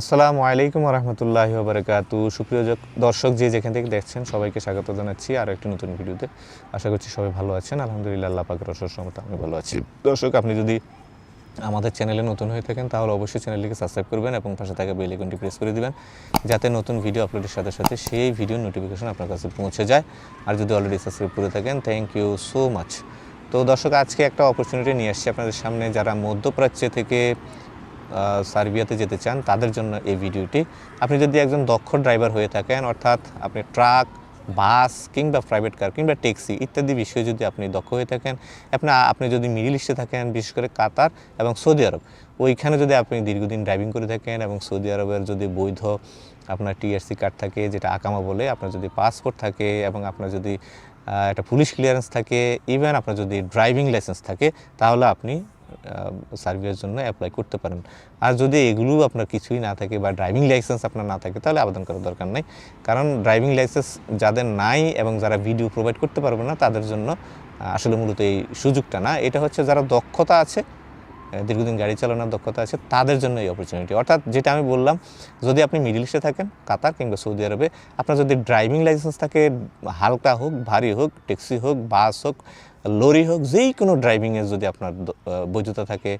আসসালামু আলাইকুম রহমতুল্লাহ বারকাতু সুপ্রিয় দর্শক যে যেখান থেকে দেখছেন, সবাইকে স্বাগত জানাচ্ছি আর একটি নতুন ভিডিওতে। আশা করছি সবাই ভালো আছেন। আলহামদুলিল্লাহ, আল্লাহ পাকের অসর সমত আমি ভালো আছি। দর্শক, আপনি যদি আমাদের চ্যানেলে নতুন হয়ে থাকেন, তাহলে অবশ্যই চ্যানেলটিকে সাবস্ক্রাইব করবেন এবং পাশে থাকা বেল আইকনটি প্রেস করে দিবেন, যাতে নতুন ভিডিও আপলোডের সাথে সাথে সেই ভিডিও নোটিফিকেশন আপনার কাছে পৌঁছে যায়। আর যদি অলরেডি সাবস্ক্রাইব করে থাকেন থ্যাংক ইউ সো মাচ তো দর্শক, আজকে একটা অপরচুনিটি নিয়ে আসছি আপনাদের সামনে। যারা মধ্যপ্রাচ্য থেকে সার্বিয়াতে যেতে চান, তাদের জন্য এই ভিডিওটি। আপনি যদি একজন দক্ষ ড্রাইভার হয়ে থাকেন, অর্থাৎ আপনি ট্রাক, বাস কিংবা প্রাইভেট কার কিংবা ট্যাক্সি ইত্যাদি বিষয়ে যদি আপনি দক্ষ হয়ে থাকেন, আপনি আপনি যদি মিডিল ইস্টে থাকেন, বিশেষ করে কাতার এবং সৌদি আরব, ওইখানে যদি আপনি দীর্ঘদিন ড্রাইভিং করে থাকেন এবং সৌদি আরবের যদি বৈধ আপনার টিআরসি কার্ড থাকে, যেটা আকামা বলে, আপনার যদি পাসপোর্ট থাকে এবং আপনার যদি একটা পুলিশ ক্লিয়ারেন্স থাকে, ইভেন আপনার যদি ড্রাইভিং লাইসেন্স থাকে, তাহলে আপনি সার্ভিসের জন্য অ্যাপ্লাই করতে পারেন। আর যদি এগুলো আপনার কিছুই না থাকে বা ড্রাইভিং লাইসেন্স আপনার না থাকে, তাহলে আবেদন করার দরকার নেই। কারণ ড্রাইভিং লাইসেন্স যাদের নাই এবং যারা ভিডিও প্রোভাইড করতে পারবে না, তাদের জন্য আসলে মূলত এই সুযোগটা না। এটা হচ্ছে যারা দক্ষতা আছে দীর্ঘদিন গাড়ি চালানোর দক্ষতা আছে, তাদের জন্য এই অপরচুনিটি অর্থাৎ যেটা আমি বললাম, যদি আপনি মিডিল ইস্টে থাকেন, কাতার কিংবা সৌদি আরবে, আপনার যদি ড্রাইভিং লাইসেন্স থাকে, হালকা হোক, ভারী হোক ট্যাক্সি হোক বাস হোক লরি হোক, যেই কোনো ড্রাইভিংয়ের যদি আপনার বৈধতা থাকে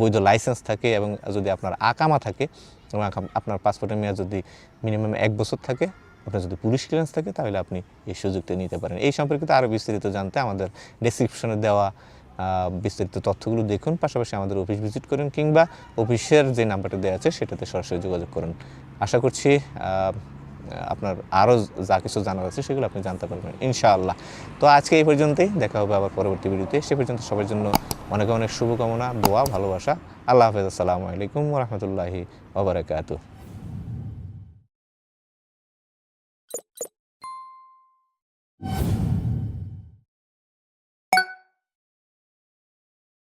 বৈধ লাইসেন্স থাকে এবং যদি আপনার আকামা থাকে, এবং আপনার পাসপোর্টের মেয়াদ যদি মিনিমাম এক বছর থাকে, আপনার যদি পুলিশ ক্লিয়ারেন্স থাকে, তাহলে আপনি এই সুযোগটা নিতে পারেন। এই সম্পর্কিত আরও বিস্তারিত জানতে আমাদের ডেসক্রিপশনে দেওয়া বিস্তারিত তথ্যগুলো দেখুন। পাশাপাশি আমাদের অফিস ভিজিট করুন, কিংবা অফিসের যে নাম্বারটা দেওয়া আছে, সেটাতে সরাসরি যোগাযোগ করুন। আশা করছি আপনার আরও যা কিছু জানার আছে সেগুলো আপনি জানতে পারবেন, ইনশাআল্লাহ। তো আজকে এই পর্যন্তই, দেখা হবে আবার পরবর্তী ভিডিওতে। সে পর্যন্ত সবার জন্য অনেক অনেক শুভকামনা, দোয়া, ভালোবাসা। আল্লাহ হাফেজ, আসসালামু আলাইকুম রহমতুল্লাহি ওবরাকাতু